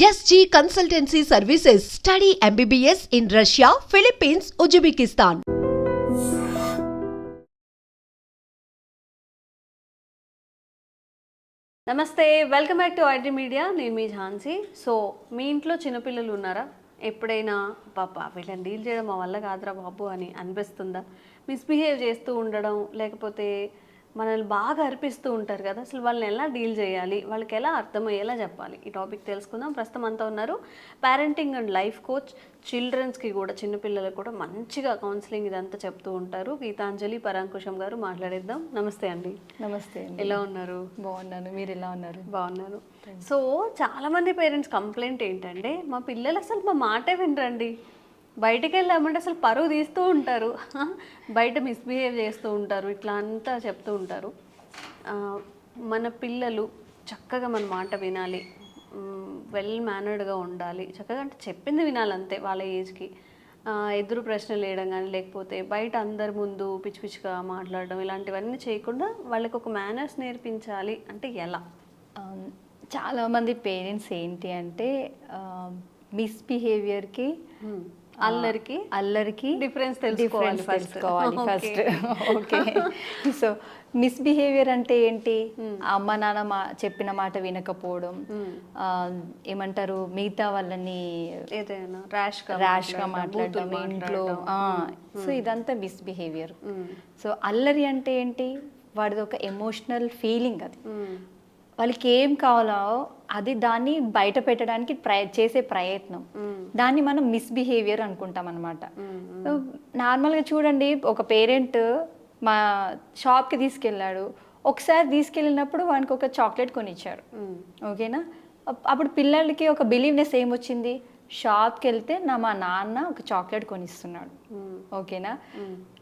SG consultancy services study MBBS in Russia Philippines Uzbekistan నమస్తే welcome back to IT media నేను మీ Jhansi. So మీ ఇంట్లో చిన్నపిల్లలు ఉన్నారా? ఎప్పుడైనా పాప వీళ్ళని డీల్ చేయడం మా వల్ల కాదురా బాబు అని అనిపిస్తుందా? మిస్బిహేవ్ చేస్తూ ఉండడం లేకపోతే మనల్ని బాగా అర్పిస్తూ ఉంటారు కదా. అసలు వాళ్ళని ఎలా డీల్ చేయాలి? వాళ్ళకి ఎలా అర్థమయ్యేలా చెప్పాలి? ఈ టాపిక్ తెలుసుకుందాం. ప్రస్తుతం అంతా ఉన్నారు పేరెంటింగ్ అండ్ లైఫ్ కోచ్. చిల్డ్రన్స్కి కూడా చిన్నపిల్లలకు కూడా మంచిగా కౌన్సిలింగ్ ఇదంతా చెప్తూ ఉంటారు. గీతాంజలి పరాంకుశం గారు మాట్లాడేద్దాం. నమస్తే అండి. నమస్తే అండి. ఎలా ఉన్నారు? బాగున్నాను. మీరు ఎలా ఉన్నారు? బాగున్నాను. సో చాలా మంది పేరెంట్స్ కంప్లైంట్ ఏంటంటే మా పిల్లలు అసలు మా మాటే వినరండి. బయటికి వెళ్ళామంటే అసలు పరువు తీస్తూ ఉంటారు. బయట మిస్బిహేవ్ చేస్తూ ఉంటారు. ఇట్లా అంతా చెప్తూ ఉంటారు. మన పిల్లలు చక్కగా మన మాట వినాలి. వెల్ మేనర్డ్గా ఉండాలి. చక్కగా అంటే చెప్పింది వినాలి అంతే వాళ్ళ ఏజ్కి. ఎదురు ప్రశ్నలు వేయడం కానీ లేకపోతే బయట అందరి ముందు పిచ్చి పిచ్చిగా మాట్లాడడం ఇలాంటివన్నీ చేయకుండా వాళ్ళకి ఒక మేనర్స్ నేర్పించాలి అంటే ఎలా? ఆమ్, చాలా మంది పేరెంట్స్ ఏంటి అంటే మిస్బిహేవియర్కి అల్లరికి అల్లరికి Difference తెలుసుకోవాలి. తెలుసుకోవాలి. ఫస్ట్ ఓకే సో మిస్బిహేవియర్ అంటే ఏంటి అమ్మ నాన్న మా చెప్పిన మాట వినకపోవడం ఆ, ఏమంటారు మిగతా వాళ్ళని ఏదైనా ర్యాష్గా ర్యాష్గా మాట్లాడడం, ఇంట్లో. సో ఇదంతా మిస్బిహేవియర్. సో అల్లరి అంటే ఏంటి వాడిది ఒక ఎమోషనల్ ఫీలింగ్ అది. వాళ్ళకి ఏం కావాలో అది దాన్ని బయట పెట్టడానికి ప్రయ చేసే ప్రయత్నం. దాన్ని మనం మిస్బిహేవియర్ అనుకుంటాం అనమాట నార్మల్గా చూడండి ఒక పేరెంట్ మా షాప్కి తీసుకెళ్ళాడు. ఒకసారి తీసుకెళ్ళినప్పుడు వానికి ఒక చాక్లెట్ కొనిచ్చారు. ఓకేనా? అప్- అప్పుడు పిల్లలకి ఒక బిలీవ్నెస్ ఏమొచ్చింది? షాప్కి వెళ్తే నా మా నాన్న ఒక చాక్లెట్ కొనిస్తున్నాడు. ఓకేనా?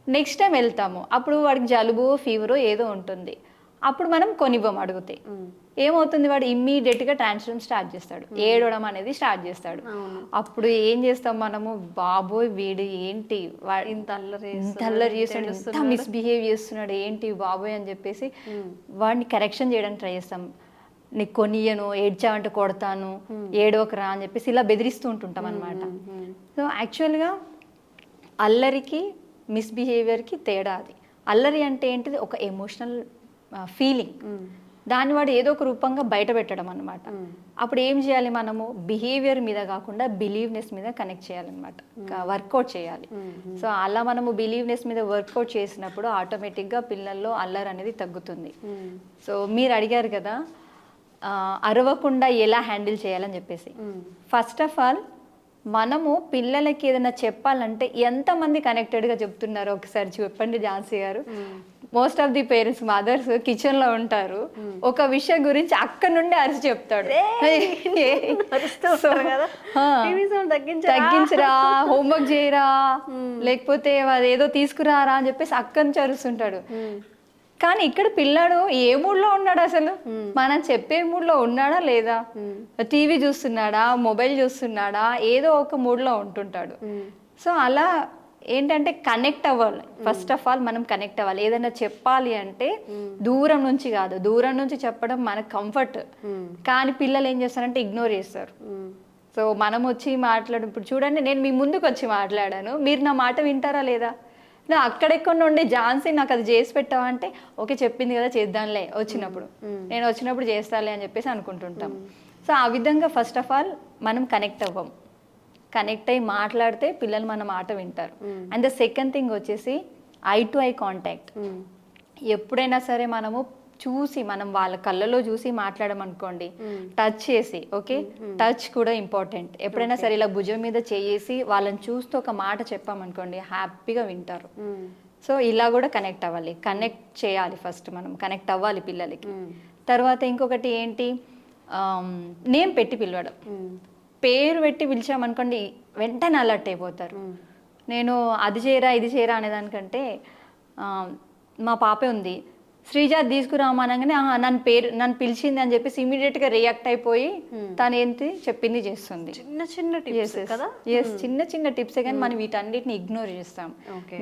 నెక్స్ట్ టైం వెళ్తాము. అప్పుడు వాడికి జలుబు ఫీవర్ ఏదో ఉంటుంది. అప్పుడు మనం కొనివ్వం అడిగితే. ఏమవుతుంది వాడు ఇమ్మీడియట్గా ట్రాన్స్ఫర్ స్టార్ట్ చేస్తాడు. ఏడవడం అనేది స్టార్ట్ చేస్తాడు. అప్పుడు ఏం చేస్తాం మనము? బాబోయ్ వీడు ఏంటి? ఇంత అల్లరి చేస్తాడు ఇంత మిస్బిహేవ్ చేస్తున్నాడు ఏంటి బాబోయ్ అని చెప్పేసి వాడిని కరెక్షన్ చేయడానికి ట్రై చేస్తాం. నీకు కొనియను ఏడ్చావంటే కొడతాను ఏడవకరా అని చెప్పేసి ఇలా బెదిరిస్తూ ఉంటుంటాం అనమాట సో యాక్చువల్గా అల్లరికి మిస్బిహేవియర్కి తేడా అది. అల్లరి అంటే ఏంటిది? ఒక ఎమోషనల్ ఫీలింగ్ దాన్ని వాడు ఏదో ఒక రూపంగా బయట పెట్టడం అనమాట అప్పుడు ఏం చేయాలి మనము? బిహేవియర్ మీద కాకుండా బిలీవ్నెస్ మీద కనెక్ట్ చేయాలన్నమాట. వర్కౌట్ చేయాలి. సో అలా మనము బిలీవ్నెస్ మీద వర్కౌట్ చేసినప్పుడు ఆటోమేటిక్గా పిల్లల్లో అల్లరి అనేది తగ్గుతుంది. సో మీరు అడిగారు కదా అరవకుండా ఎలా హ్యాండిల్ చేయాలని చెప్పేసి. ఫస్ట్ ఆఫ్ ఆల్ మనము పిల్లలకి ఏదైనా చెప్పాలంటే ఎంతమంది కనెక్టెడ్గా చెప్తున్నారో ఒకసారి చెప్పండి Jhansi garu. Most of the parents mothers కిచెన్లో ఉంటారు. ఒక విషయం గురించి అక్కడ నుండి అరిచి చెప్తాడు. తగ్గించరా? హోంవర్క్ చేయరా లేకపోతే అది ఏదో తీసుకురారా అని చెప్పేసి అక్కడి నుంచి అరుస్తుంటాడు. కానీ ఇక్కడ పిల్లాడు ఏ మూడ్లో ఉన్నాడు అసలు? మనం చెప్పే మూడ్లో ఉన్నాడా లేదా? టీవీ చూస్తున్నాడా మొబైల్ చూస్తున్నాడా ఏదో ఒక మూడ్లో ఉంటుంటాడు. సో అలా ఏంటంటే కనెక్ట్ అవ్వాలి. ఫస్ట్ ఆఫ్ ఆల్ మనం కనెక్ట్ అవ్వాలి. ఏదైనా చెప్పాలి అంటే దూరం నుంచి కాదు. దూరం నుంచి చెప్పడం మనకు కంఫర్ట్ కానీ పిల్లలు ఏం చేస్తారంటే ఇగ్నోర్ చేస్తారు. సో మనం వచ్చి మాట్లాడు ఇప్పుడు చూడండి నేను మీ ముందుకు వచ్చి మాట్లాడాను. మీరు నా మాట వింటారా లేదా? నా అక్కడెక్కడ నుండి ఝాన్సీ నాకు అది చేసి పెట్టావా అంటే ఓకే చెప్పింది కదా చేద్దాంలే వచ్చినప్పుడు. నేను వచ్చినప్పుడు చేస్తాలే అని చెప్పేసి అనుకుంటుంటాం. సో ఆ విధంగా ఫస్ట్ ఆఫ్ ఆల్ మనం కనెక్ట్ అవ్వం. కనెక్ట్ అయ్యి మాట్లాడితే పిల్లలు మన మాట వింటారు. అండ్ ద సెకండ్ థింగ్ వచ్చేసి ఐ టు ఐ కాంటాక్ట్ ఎప్పుడైనా సరే మనము చూసి మనం వాళ్ళ కళ్ళలో చూసి మాట్లాడమనుకోండి టచ్ చేసి ఓకే టచ్ కూడా ఇంపార్టెంట్ ఎప్పుడైనా సరే ఇలా భుజం మీద చేసి వాళ్ళని చూస్తూ ఒక మాట చెప్పామనుకోండి హ్యాపీగా వింటారు. సో ఇలా కూడా కనెక్ట్ అవ్వాలి. కనెక్ట్ చేయాలి ఫస్ట్ మనం. కనెక్ట్ అవ్వాలి పిల్లలకి. తర్వాత ఇంకొకటి ఏంటి? నేమ్ పెట్టి పిలవడం. పేరు పెట్టి పిలిచామనుకోండి వెంటనే అలర్ట్ అయిపోతారు. నేను అది చేయరా ఇది చేయరా అనేదానికంటే మా పాపే ఉంది. శ్రీజ తీసుకురామనగానే "ఆ, నన్ను పేరు నన్ను పిలిచింది అని చెప్పేసి ఇమీడియట్గా రియాక్ట్ అయిపోయి తను ఏంటి చెప్పింది చేస్తుంది. చిన్న చిన్న టిప్స్ కదా? ఎస్ చిన్న చిన్న టిప్సే కానీ మనం వీటన్నిటిని ఇగ్నోర్ చేస్తాం.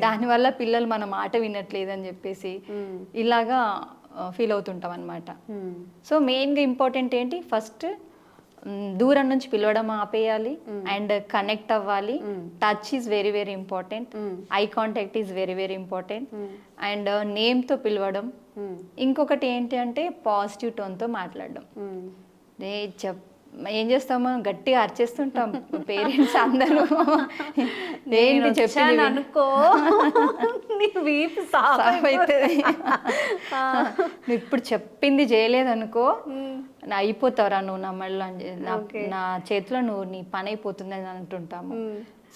దానివల్ల పిల్లలు మన మాట వినట్లేదు అని చెప్పేసి ఇలాగా ఫీల్ అవుతుంటాం అనమాట సో మెయిన్గా ఇంపార్టెంట్ ఏంటి? ఫస్ట్ దూరం నుంచి పిలవడం ఆపేయాలి అండ్ కనెక్ట్ అవ్వాలి. Touch is very very important eye contact is very very important and నేమ్తో పిలవడం. ఇంకొకటి ఏంటి అంటే పాజిటివ్ టోన్తో మాట్లాడడం. రే చెప్ ఏం చేస్తాము గట్టిగా అరిచేస్తుంటాం. పేరెంట్స్ అందరూ. నేను విను. అనుకో. ఇప్పుడు చెప్పింది చేయలేదనుకో. నా అయిపోతావురా నువ్వు నా చెప్పి, నా- చేతిలో నువ్వు నీ పని అయిపోతుంది అని అంటుంటాము.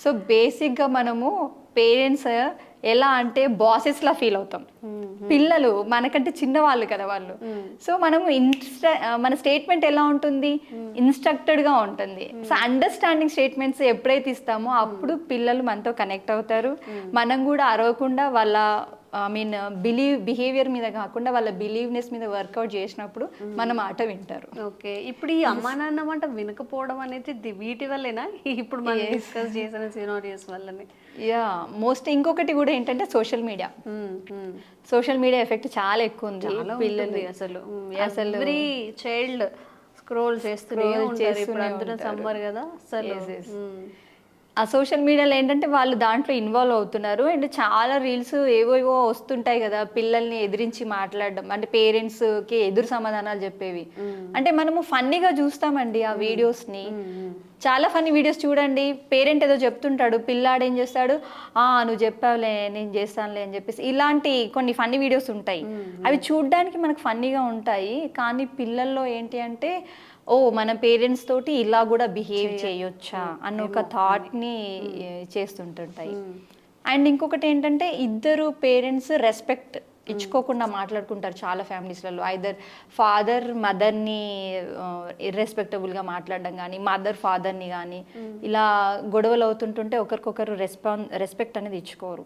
సో బేసిక్గా మనము పేరెంట్స్ ఎలా అంటే బాసెస్ లా ఫీల్ అవుతాం. పిల్లలు మనకంటే చిన్నవాళ్ళు కదా వాళ్ళు. సో మనము ఇన్స్ట్రా మన స్టేట్మెంట్ ఎలా ఉంటుంది? ఇన్స్ట్రక్టెడ్గా ఉంటుంది. సో అండర్స్టాండింగ్ స్టేట్మెంట్స్ ఎప్పుడైతే ఇస్తామో అప్పుడు పిల్లలు మనతో కనెక్ట్ అవుతారు. మనం కూడా అరవకుండా వాళ్ళ ఐ మీన్ బిలీవ్ బిహేవియర్ మీద కాకుండా వాళ్ళ బిలీవ్నెస్ మీద వర్కౌట్ చేసినప్పుడు మన మాట వింటారు. ఓకే ఇప్పుడు ఈ అమ్మా నాన్న మాట వినకపోవడం అనేది వీటి వల్లేనా? ఇప్పుడు మనం డిస్కస్ చేసిన సినారియోస్ వల్లనే. యా మోస్ట్ ఇంకొకటి కూడా ఏంటంటే social media social media effect చాలా ఎక్కువ ఉంది. పిల్లలు అసలు. అసలు ఎవ్రీ చైల్డ్ స్క్రోల్ చేస్తూనే Scroll ఉంటారు. ఇప్పుడు ఉంటారు. సమ్మర్ కదా అసలు. మ్మ్. ఆ సోషల్ మీడియాలో ఏంటంటే వాళ్ళు దాంట్లో ఇన్వాల్వ్ అవుతున్నారు. అండ్ చాలా రీల్స్ ఏవో వస్తుంటాయి కదా పిల్లల్ని ఎదిరించి మాట్లాడడం. అంటే పేరెంట్స్కి ఎదురు సమాధానాలు చెప్పేవి. అంటే మనము ఫన్నీగా చూస్తామండి ఆ వీడియోస్ని చాలా ఫన్నీ వీడియోస్ చూడండి. పేరెంట్ ఏదో చెప్తుంటాడు పిల్లాడు ఏం చేస్తాడు? ఆ నువ్వు చెప్పావులే నేను చేస్తానులే అని చెప్పేసి. ఇలాంటి కొన్ని ఫన్నీ వీడియోస్ ఉంటాయి. అవి చూడడానికి మనకు ఫన్నీగా ఉంటాయి. కానీ పిల్లల్లో ఏంటి అంటే ఓ మన పేరెంట్స్ తోటి ఇలా కూడా బిహేవ్ చేయొచ్చా. అన్న ఒక థాట్ని ఏ, చేస్తుంటుంటాయి. అండ్ ఇంకొకటి ఏంటంటే ఇద్దరు పేరెంట్స్ రెస్పెక్ట్ ఇచ్చుకోకుండా మాట్లాడుకుంటారు చాలా ఫ్యామిలీస్లలో. ఐదర్ ఫాదర్ మదర్ని ఇర్రెస్పెక్టబుల్గా మాట్లాడడం కానీ మదర్ ఫాదర్ని కానీ ఇలా గొడవలు అవుతుంటుంటే ఒకరికొకరు రెస్పాన్ రెస్పెక్ట్ అనేది ఇచ్చుకోరు.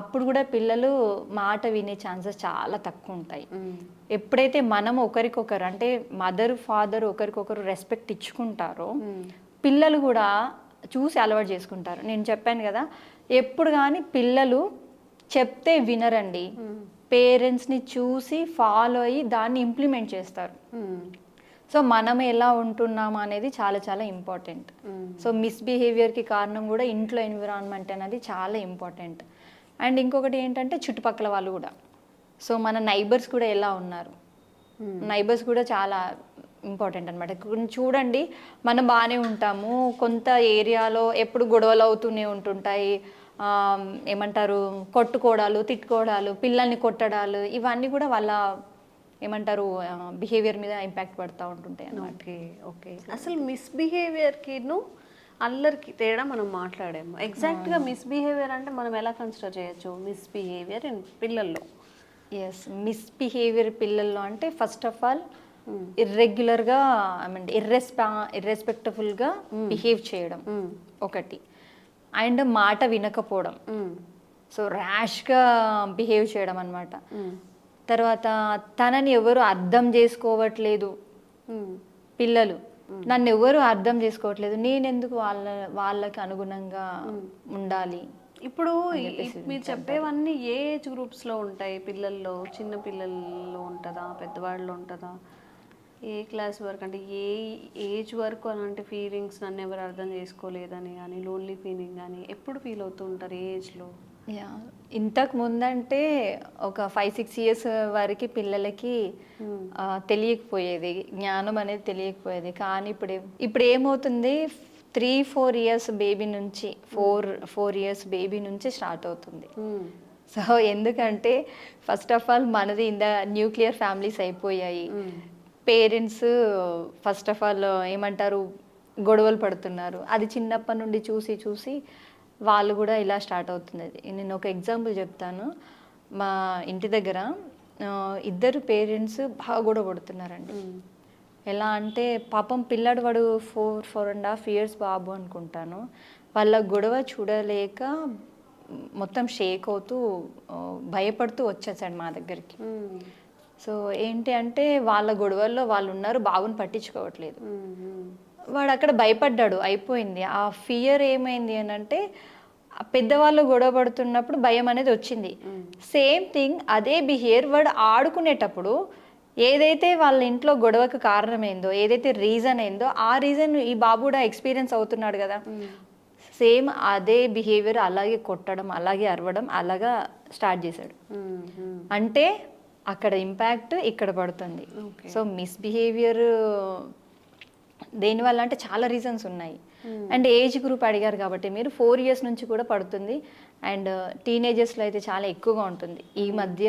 అప్పుడు కూడా పిల్లలు మాట వినే ఛాన్సెస్ చాలా తక్కువ ఉంటాయి. ఎప్పుడైతే మనం ఒకరికొకరు అంటే మదర్ ఫాదర్ ఒకరికొకరు రెస్పెక్ట్ ఇచ్చుకుంటారో పిల్లలు కూడా చూసి అలవాటు చేసుకుంటారు. నేను చెప్పాను కదా ఎప్పుడు కానీ పిల్లలు చెప్తే వినరండి. పేరెంట్స్ని చూసి ఫాలో అయ్యి దాన్ని ఇంప్లిమెంట్ చేస్తారు. సో మనం ఎలా ఉంటున్నాం అనేది చాలా చాలా ఇంపార్టెంట్. సో మిస్బిహేవియర్కి కారణం కూడా ఇంట్లో ఎన్విరాన్మెంట్ అనేది చాలా ఇంపార్టెంట్. అండ్ ఇంకొకటి ఏంటంటే చుట్టుపక్కల వాళ్ళు కూడా. సో మన నైబర్స్ కూడా ఎలా ఉన్నారు? నైబర్స్ కూడా చాలా ఇంపార్టెంట్ అనమాట చూడండి మనం బాగానే ఉంటాము. కొంత ఏరియాలో ఎప్పుడు గొడవలు అవుతూనే ఉంటుంటాయి. ఏమంటారు కొట్టుకోవడాలు తిట్టుకోవడాలు పిల్లల్ని కొట్టడాలు ఇవన్నీ కూడా వాళ్ళ ఏమంటారు బిహేవియర్ మీద ఇంపాక్ట్ పడుతూ ఉంటుంటాయి అన్నమాట. Okay okay. అసలు మిస్బిహేవియర్కిను అల్లరికి తేడా మనం మాట్లాడాము. ఎగ్జాక్ట్గా మిస్బిహేవియర్ అంటే మనం ఎలా కన్సిడర్ చేయొచ్చు? మిస్బిహేవియర్ ఇన్ పిల్లల్లో. ఎస్ మిస్బిహేవియర్ పిల్లల్లో అంటే ఫస్ట్ ఆఫ్ ఆల్ ఇర్రెగ్యులర్గా ఐ మీన్ ఇర్రెస్పా ఇర్రెస్పెక్టబుల్గా బిహేవ్ చేయడం ఒకటి. అండ్ మాట వినకపోవడం. సో ర్యాష్గా బిహేవ్ చేయడం అనమాట తర్వాత తనని ఎవరు అర్థం చేసుకోవట్లేదు. పిల్లలు. నన్ను ఎవరు అర్థం చేసుకోవట్లేదు. నేనెందుకు వాళ్ళ వాళ్ళకి అనుగుణంగా ఉండాలి? ఇప్పుడు మీరు చెప్పేవన్నీ ఏ ఏజ్ గ్రూప్స్లో ఉంటాయి? పిల్లల్లో చిన్న పిల్లల్లో ఉంటుందా? పెద్దవాళ్ళలో ఉంటుందా? ఏ క్లాస్ వరకు అంటే ఏ ఏజ్ వరకు అలాంటి ఫీలింగ్స్ నన్ను ఎవరు అర్థం చేసుకోలేదని కానీ లోన్లీ ఫీలింగ్ కానీ ఎప్పుడు ఫీల్ అవుతూ ఉంటారు ఏ ఏజ్లో యా. ఇంతకు ముందంటే ఒక ఫైవ్ సిక్స్ ఇయర్స్ వరకు పిల్లలకి తెలియకపోయేది. జ్ఞానం అనేది తెలియకపోయేది. కానీ ఇప్పుడు ఇప్పుడు ఏమవుతుంది? త్రీ ఫోర్ ఇయర్స్ బేబీ నుంచి ఫోర్ ఫోర్ ఇయర్స్ బేబీ నుంచి స్టార్ట్ అవుతుంది. సో ఎందుకంటే ఫస్ట్ ఆఫ్ ఆల్ మనది ఇంద న్యూక్లియర్ ఫ్యామిలీస్ అయిపోయాయి. పేరెంట్స్ ఫస్ట్ ఆఫ్ ఆల్ ఏమంటారు గొడవలు పడుతున్నారు. అది చిన్నప్పటి నుండి చూసి చూసి వాళ్ళు కూడా ఇలా స్టార్ట్ అవుతుంది. నేను ఒక ఎగ్జాంపుల్ చెప్తాను. మా ఇంటి దగ్గర ఇద్దరు పేరెంట్స్ బాగా గొడవ పడుతున్నారండి. ఎలా అంటే పాపం పిల్లాడు వాడు four four and half years బాబు అనుకుంటాను. వాళ్ళ గొడవ చూడలేక మొత్తం షేక్ అవుతూ భయపడుతూ వచ్చేసాడు మా దగ్గరికి. సో ఏంటి అంటే వాళ్ళ గొడవల్లో వాళ్ళు ఉన్నారు బాబుని పట్టించుకోవట్లేదు. వాడు అక్కడ భయపడ్డాడు అయిపోయింది. ఆ ఫియర్ ఏమైంది అని అంటే పెద్దవాళ్ళు గొడవ పడుతున్నప్పుడు భయం అనేది వచ్చింది. సేమ్ థింగ్ అదే బిహేవియర్ వాడు ఆడుకునేటప్పుడు ఏదైతే వాళ్ళ ఇంట్లో గొడవకు కారణమైందో ఏదైతే రీజన్ అయిందో ఆ రీజన్ ఈ బాబు కూడా ఎక్స్పీరియన్స్ అవుతున్నాడు కదా. సేమ్ అదే బిహేవియర్ అలాగే కొట్టడం అలాగే అరవడం అలాగా స్టార్ట్ చేశాడు. అంటే అక్కడ ఇంపాక్ట్ ఇక్కడ పడుతుంది. సో మిస్బిహేవియర్ దేనివల్ల అంటే చాలా రీజన్స్ ఉన్నాయి. అండ్ ఏజ్ గ్రూప్ అడిగారు కాబట్టి మీరు ఫోర్ ఇయర్స్ నుంచి కూడా పడుతుంది. అండ్ టీనేజర్స్లో అయితే చాలా ఎక్కువగా ఉంటుంది. ఈ మధ్య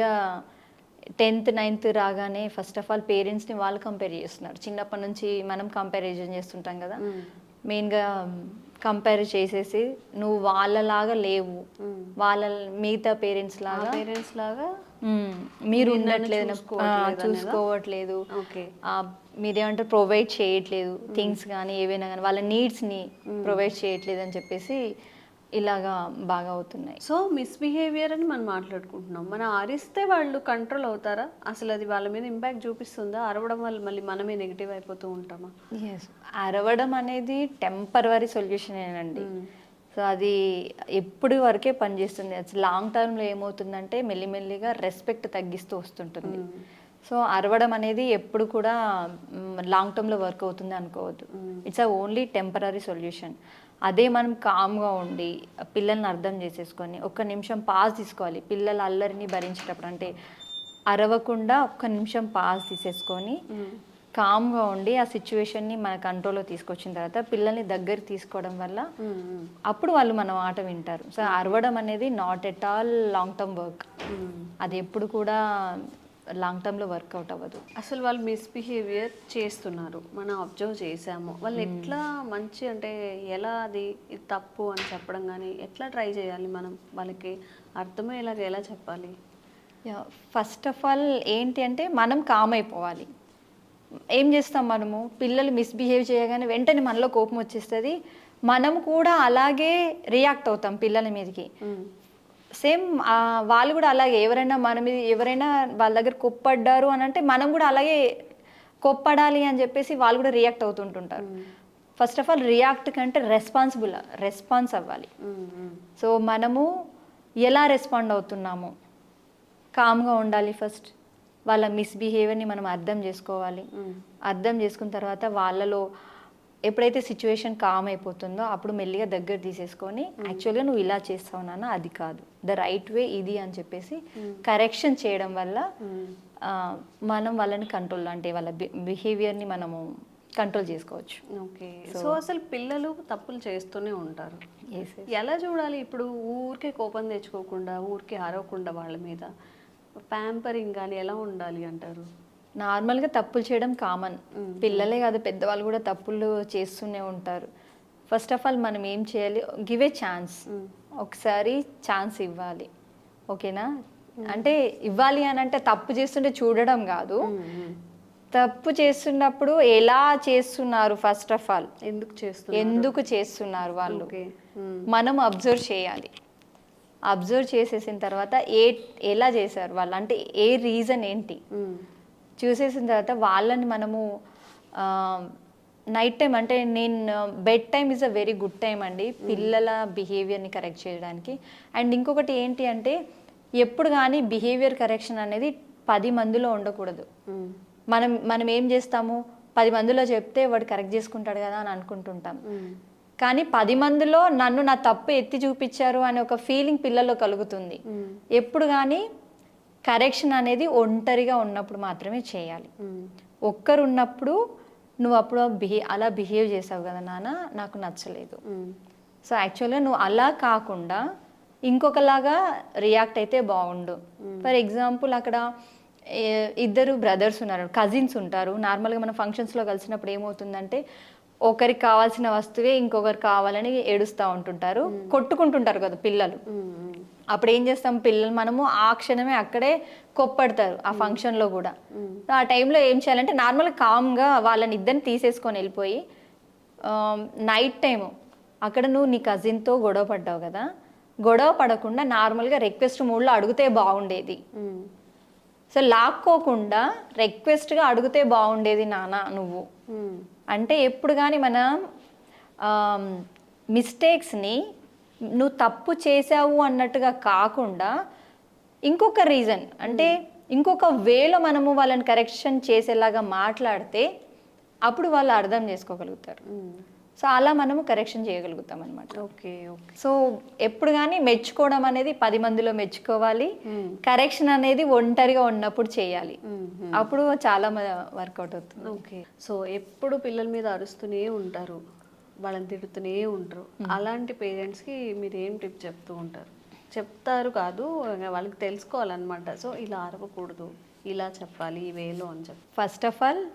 టెన్త్ నైన్త్ రాగానే ఫస్ట్ ఆఫ్ ఆల్ పేరెంట్స్ని వాళ్ళు కంపేర్ చేస్తున్నారు. చిన్నప్పటి నుంచి మనం కంపారిజన్ చేస్తుంటాం కదా. మెయిన్గా కంపేర్ చేసేసి నువ్వు వాళ్ళలాగా లేవు. వాళ్ళ మిగతా పేరెంట్స్ లాగా? పేరెంట్స్ లాగా. మీరు ఉండట్లేదు చూసుకోవట్లేదు మీరేమంటారు? ప్రొవైడ్ చేయట్లేదు. థింగ్స్ కానీ ఏవైనా కానీ వాళ్ళ నీడ్స్ని ప్రొవైడ్ చేయట్లేదు అని చెప్పేసి ఇలాగా బాగా అవుతున్నాయి. సో మిస్బిహేవియర్ అని మనం మాట్లాడుకుంటున్నాం. మనం అరిస్తే వాళ్ళు కంట్రోల్ అవుతారా? అసలు అది వాళ్ళ మీద ఇంపాక్ట్ చూపిస్తుందా? అరవడం వల్ల మళ్ళీ మనమే నెగిటివ్ అయిపోతూ ఉంటామా? ఎస్ అరవడం అనేది టెంపరవరీ సొల్యూషన్ ఏనండి. సో అది ఎప్పుడు వరకే పనిచేస్తుంది. అది లాంగ్ టర్మ్లో ఏమవుతుందంటే మెల్లిమెల్లిగా రెస్పెక్ట్ తగ్గిస్తూ వస్తుంటుంది. సో అరవడం అనేది ఎప్పుడు కూడా లాంగ్ టర్మ్లో వర్క్ అవుతుంది అనుకోవద్దు. It's a only temporary solution అదే మనం కామ్గా ఉండి పిల్లల్ని అర్థం చేసేసుకొని ఒక్క నిమిషం పాజ్ తీసుకోవాలి. పిల్లల అల్లరిని భరించేటప్పుడు అంటే అరవకుండా ఒక్క నిమిషం పాజ్ తీసేసుకొని కామ్గా ఉండి ఆ సిచ్యువేషన్ని మన కంట్రోల్లో తీసుకొచ్చిన తర్వాత పిల్లల్ని దగ్గర తీసుకోవడం వల్ల అప్పుడు వాళ్ళు మన మాట వింటారు. సో అరవడం అనేది not at all long term work అది ఎప్పుడు కూడా లాంగ్ టర్మ్లో వర్కౌట్ అవ్వదు. అసలు వాళ్ళు మిస్బిహేవియర్ చేస్తున్నారు. మనం అబ్జర్వ్ చేసాము వాళ్ళు ఎట్లా మంచి అంటే ఎలా అది ఇది తప్పు అని చెప్పడం కానీ ఎట్లా ట్రై చేయాలి మనం? వాళ్ళకి అర్థమయ్యేలాగా ఎలా చెప్పాలి? ఫస్ట్ ఆఫ్ ఆల్ ఏంటి అంటే మనం కామ్ అయిపోవాలి. ఏం చేస్తాం మనము? పిల్లలు మిస్బిహేవ్ చేయగానే వెంటనే మనలో కోపం వచ్చేస్తుంది. మనం కూడా అలాగే రియాక్ట్ అవుతాం పిల్లల మీదకి. సేమ్ వాళ్ళు కూడా అలాగే. ఎవరైనా మన మీద ఎవరైనా వాళ్ళ దగ్గర కొప్పడ్డారు అని అంటే మనం కూడా అలాగే కొప్పడాలి అని చెప్పేసి వాళ్ళు కూడా రియాక్ట్ అవుతుంటుంటారు. ఫస్ట్ ఆఫ్ ఆల్ రియాక్ట్ కంటే రెస్పాన్సిబుల్ రెస్పాన్స్ అవ్వాలి. సో మనము ఎలా రెస్పాండ్ అవుతున్నాము కామ్గా ఉండాలి ఫస్ట్ వాళ్ళ మిస్బిహేవియర్ని మనం అర్థం చేసుకోవాలి. అర్థం చేసుకున్న తర్వాత వాళ్ళలో ఎప్పుడైతే సిచ్యువేషన్ కామ్ అయిపోతుందో అప్పుడు మెల్లిగా దగ్గర తీసేసుకొని యాక్చువల్గా నువ్వు ఇలా చేస్తావు నాన్న అది కాదు. ద రైట్ వే ఇది అని చెప్పేసి కరెక్షన్ చేయడం వల్ల ఆ, మనం వాళ్ళని కంట్రోల్ అంటే వాళ్ళ బిహేవియర్ని మనము కంట్రోల్ చేసుకోవచ్చు. ఓకే సో అసలు పిల్లలు తప్పులు చేస్తూనే ఉంటారు. ఎలా చూడాలి ఇప్పుడు ఊరికే కోపం తెచ్చుకోకుండా ఊరికే అరవకుండా వాళ్ళ మీద? ప్యాంపరింగ్ కానీ ఎలా ఉండాలి అంటారు? నార్మల్గా తప్పులు చేయడం కామన్. పిల్లలే కాదు పెద్దవాళ్ళు కూడా తప్పులు చేస్తూనే ఉంటారు. ఫస్ట్ ఆఫ్ ఆల్ మనం ఏం చేయాలి? గివ్ ఏ ఛాన్స్ ఒకసారి ఛాన్స్ ఇవ్వాలి. ఓకేనా? అంటే ఇవ్వాలి అని అంటే తప్పు చేస్తుంటే చూడడం కాదు. తప్పు చేస్తున్నప్పుడు ఎలా చేస్తున్నారు ఫస్ట్ ఆఫ్ ఆల్ ఎందుకు చేస్తున్నారు? ఎందుకు చేస్తున్నారు వాళ్ళు? మనం అబ్జర్వ్ చేయాలి. అబ్జర్వ్ చేసేసిన తర్వాత ఏ ఎలా చేశారు వాళ్ళు? అంటే ఏ రీజన్ ఏంటి? చూసేసిన తర్వాత వాళ్ళని మనము నైట్ టైం అంటే నేను bed time is a very good time అండి. పిల్లల బిహేవియర్ని కరెక్ట్ చేయడానికి. అండ్ ఇంకొకటి ఏంటి అంటే ఎప్పుడు కానీ బిహేవియర్ కరెక్షన్ అనేది పది మందిలో ఉండకూడదు. మనం మనం ఏం చేస్తాము? పది మందిలో చెప్తే వాడు కరెక్ట్ చేసుకుంటాడు కదా అని అనుకుంటుంటాం. కానీ పది మందిలో నన్ను నా తప్పు ఎత్తి చూపించారు అనే ఒక ఫీలింగ్ పిల్లల్లో కలుగుతుంది. ఎప్పుడు కానీ కరెక్షన్ అనేది ఒంటరిగా ఉన్నప్పుడు మాత్రమే చేయాలి. ఒక్కరు ఉన్నప్పుడు నువ్వు అప్పుడు బిహే అలా బిహేవ్ చేసావు కదా నాన్న నాకు నచ్చలేదు. సో యాక్చువల్గా నువ్వు అలా కాకుండా ఇంకొకలాగా రియాక్ట్ అయితే బాగుండు. ఫర్ ఎగ్జాంపుల్ అక్కడ ఇద్దరు బ్రదర్స్ ఉన్నారు కజిన్స్ ఉంటారు. నార్మల్గా మన ఫంక్షన్స్లో కలిసినప్పుడు ఏమవుతుందంటే ఒకరికి కావాల్సిన వస్తువే ఇంకొకరు కావాలని ఏడుస్తూ ఉంటుంటారు. కొట్టుకుంటుంటారు కదా పిల్లలు. అప్పుడు ఏం చేస్తాం? పిల్లలు మనము ఆ క్షణమే అక్కడే కొప్పడతారు ఆ ఫంక్షన్లో కూడా. ఆ టైంలో ఏం చేయాలంటే నార్మల్గా కామ్గా వాళ్ళని ఇద్దరిని తీసేసుకొని వెళ్ళిపోయి నైట్ టైము. అక్కడ నువ్వు నీ కజిన్తో గొడవ పడ్డావు కదా? గొడవ పడకుండా నార్మల్గా రిక్వెస్ట్ మూడ్లో అడిగితే బాగుండేది. సో లాక్కోకుండా రిక్వెస్ట్గా అడిగితే బాగుండేది నాన్న నువ్వు. అంటే ఎప్పుడు కానీ మనం మిస్టేక్స్ని నువ్వు తప్పు చేసావు అన్నట్టుగా కాకుండా ఇంకొక రీజన్ అంటే ఇంకొక వేలో మనము వాళ్ళని కరెక్షన్ చేసేలాగా మాట్లాడితే అప్పుడు వాళ్ళు అర్థం చేసుకోగలుగుతారు. సో అలా మనము కరెక్షన్ చేయగలుగుతాం అనమాట ఓకే ఓకే. సో ఎప్పుడు కానీ మెచ్చుకోవడం అనేది పది మందిలో మెచ్చుకోవాలి. కరెక్షన్ అనేది ఒంటరిగా ఉన్నప్పుడు చేయాలి. అప్పుడు చాలా వర్కౌట్ అవుతుంది. ఓకే. సో ఎప్పుడు పిల్లల మీద అరుస్తూనే ఉంటారు. వాళ్ళని తిడుతూనే ఉంటారు అలాంటి పేరెంట్స్కి మీరు ఏం టిప్ చెప్తూ ఉంటారు? చెప్తారు కాదు వాళ్ళకి తెలుసుకోవాలన్నమాట. సో ఇలా అరవకూడదు ఇలా చెప్పాలి ఈ వేలో అని చెప్పి. ఫస్ట్ ఆఫ్ ఆల్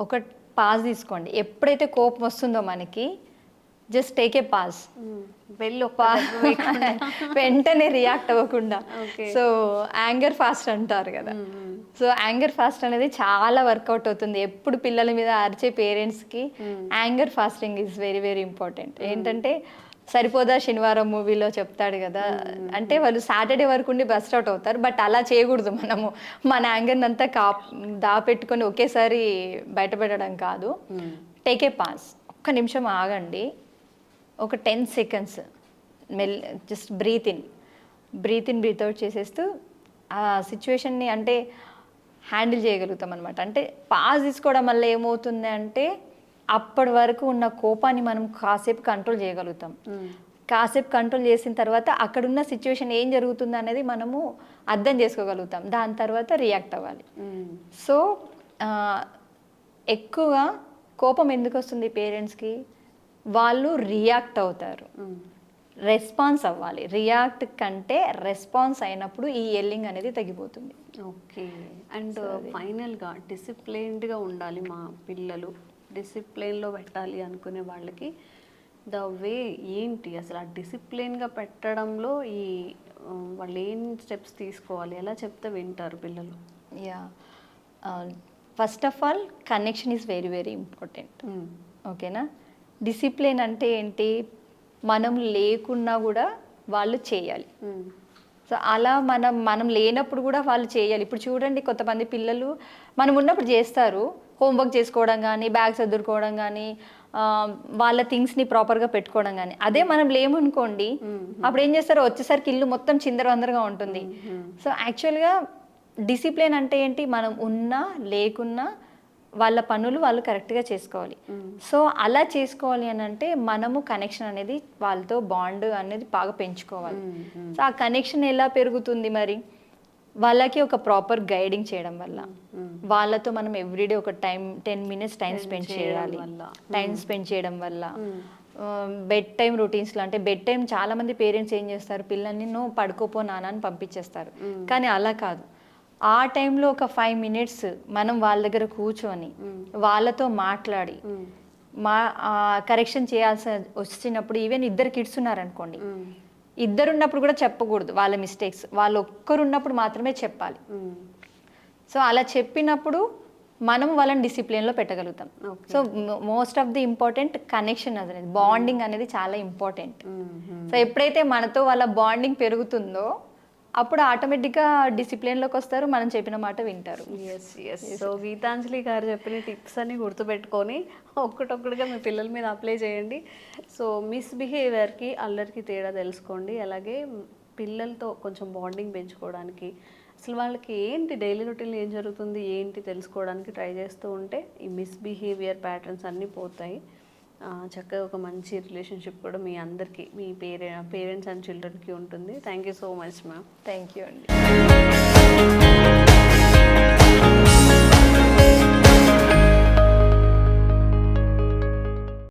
ఒక పాజ్ తీసుకోండి. ఎప్పుడైతే కోపం వస్తుందో మనకి జస్ట్ టేక్ ఏ పాజ్ వెళ్ళి. వెంటనే రియాక్ట్ అవ్వకుండా. సో యాంగర్ ఫాస్ట్ అంటారు కదా. సో యాంగర్ ఫాస్ట్ అనేది చాలా వర్కౌట్ అవుతుంది. ఎప్పుడు పిల్లల మీద అరిచే పేరెంట్స్కి anger fasting is very very important ఏంటంటే సరిపోదా శనివారం మూవీలో చెప్తాడు కదా. అంటే వాళ్ళు సాటర్డే వరకు ఉండి బస్ట్ అవుట్ అవుతారు. బట్ అలా చేయకూడదు మనము. మన యాంగర్ని అంతా కా దాపెట్టుకొని ఒకేసారి బయటపెట్టడం కాదు. టేక్ ఏ పాస్ ఒక్క నిమిషం ఆగండి. ఒక ten seconds మెల్ just breathe in breathe in breathe out చేసేస్తూ ఆ సిచ్యువేషన్ని అంటే హ్యాండిల్ చేయగలుగుతాం అనమాట అంటే పాజ్ తీసుకోవడం వల్ల ఏమవుతుంది అంటే అప్పటి వరకు ఉన్న కోపాన్ని మనం కాసేపు కంట్రోల్ చేయగలుగుతాం. కాసేపు కంట్రోల్ చేసిన తర్వాత అక్కడున్న సిచ్యువేషన్ ఏం జరుగుతుంది అనేది మనము అర్థం చేసుకోగలుగుతాం. దాని తర్వాత రియాక్ట్ అవ్వాలి. సో ఎక్కువగా కోపం ఎందుకు వస్తుంది పేరెంట్స్కి? వాళ్ళు రియాక్ట్ అవుతారు. రెస్పాన్స్ అవ్వాలి. రియాక్ట్ కంటే రెస్పాన్స్ అయినప్పుడు ఈ ఎల్లింగ్ అనేది తగ్గిపోతుంది. ఓకే. అండ్ ఫైనల్గా డిసిప్లైన్డ్గా ఉండాలి మా పిల్లలు. డిసిప్లిన్లో పెట్టాలి అనుకునే వాళ్ళకి ద వే ఏంటి? అసలు ఆ డిసిప్లిన్గా పెట్టడంలో ఈ వాళ్ళు ఏం స్టెప్స్ తీసుకోవాలి? ఎలా చెప్తే వింటారు పిల్లలు? Yeah first of all connection is very very important ఓకేనా డిసిప్లిన్ అంటే ఏంటి? మనం లేకున్నా కూడా వాళ్ళు చేయాలి. సో అలా మనం మనం లేనప్పుడు కూడా వాళ్ళు చేయాలి. ఇప్పుడు చూడండి కొంతమంది పిల్లలు మనం ఉన్నప్పుడు చేస్తారు. హోంవర్క్ చేసుకోవడం కానీ బ్యాగ్ సర్దుకోవడం కానీ వాళ్ళ థింగ్స్ని ప్రాపర్గా పెట్టుకోవడం కానీ అదే మనం లేమనుకోండి అప్పుడు ఏం చేస్తారు? వచ్చేసరికి ఇల్లు మొత్తం చిందరవందరగా ఉంటుంది. సో యాక్చువల్గా డిసిప్లిన్ అంటే ఏంటి? మనం ఉన్నా లేకున్నా వాళ్ళ పనులు వాళ్ళు కరెక్ట్గా చేసుకోవాలి. సో అలా చేసుకోవాలి అని అంటే మనము కనెక్షన్ అనేది వాళ్ళతో బాండ్ అనేది బాగా పెంచుకోవాలి. సో ఆ కనెక్షన్ ఎలా పెరుగుతుంది మరి? వాళ్ళకి ఒక ప్రాపర్ గైడింగ్ చేయడం వల్ల. వాళ్ళతో మనం ఎవ్రీడే ఒక time ten minutes time spend చేయాలి. టైం స్పెండ్ చేయడం వల్ల. బెడ్ టైం రొటీన్స్లో అంటే బెడ్ టైం చాలా మంది పేరెంట్స్ ఏం చేస్తారు? పిల్లల్ని నువ్వు పడుకోపో నాన్న అని పంపించేస్తారు. కానీ అలా కాదు. ఆ టైంలో ఒక ఫైవ్ మినిట్స్ మనం వాళ్ళ దగ్గర కూర్చొని వాళ్ళతో మాట్లాడి మా కరెక్షన్ చేయాల్సి వచ్చినప్పుడు ఈవెన్ ఇద్దరు కిడ్స్ ఉన్నారనుకోండి. ఇద్దరు ఉన్నప్పుడు కూడా చెప్పకూడదు వాళ్ళ మిస్టేక్స్ వాళ్ళు ఒక్కరు ఉన్నప్పుడు మాత్రమే చెప్పాలి. సో అలా చెప్పినప్పుడు మనం వాళ్ళని డిసిప్లిన్లో పెట్టగలుగుతాం. So most of the important connection అనేది బాండింగ్ అనేది చాలా ఇంపార్టెంట్ సో ఎప్పుడైతే మనతో వాళ్ళ బాండింగ్ పెరుగుతుందో అప్పుడు ఆటోమేటిక్గా డిసిప్లిన్లోకి వస్తారు మనం చెప్పిన మాట వింటారు. ఎస్ ఎస్ సో గీతాంజలి గారు చెప్పిన టిప్స్ అన్ని గుర్తుపెట్టుకొని ఒక్కటొక్కటిగా మీ పిల్లల మీద అప్లై చేయండి. సో మిస్బిహేవియర్కి అల్లరికి తేడా తెలుసుకోండి. అలాగే పిల్లలతో కొంచెం బాండింగ్ పెంచుకోవడానికి. అసలు వాళ్ళకి ఏంటి డైలీ రొటీన్లో ఏం జరుగుతుంది ఏంటి తెలుసుకోవడానికి ట్రై చేస్తూ ఉంటే ఈ మిస్బిహేవియర్ ప్యాటర్న్స్ అన్నీ పోతాయి. చక్కగా ఒక మంచి రిలేషన్షిప్ కూడా మీ అందరికీ మీ పేరె పేరెంట్స్ అండ్ చిల్డ్రన్కి ఉంటుంది. Thank you so much ma'am thank you అండి.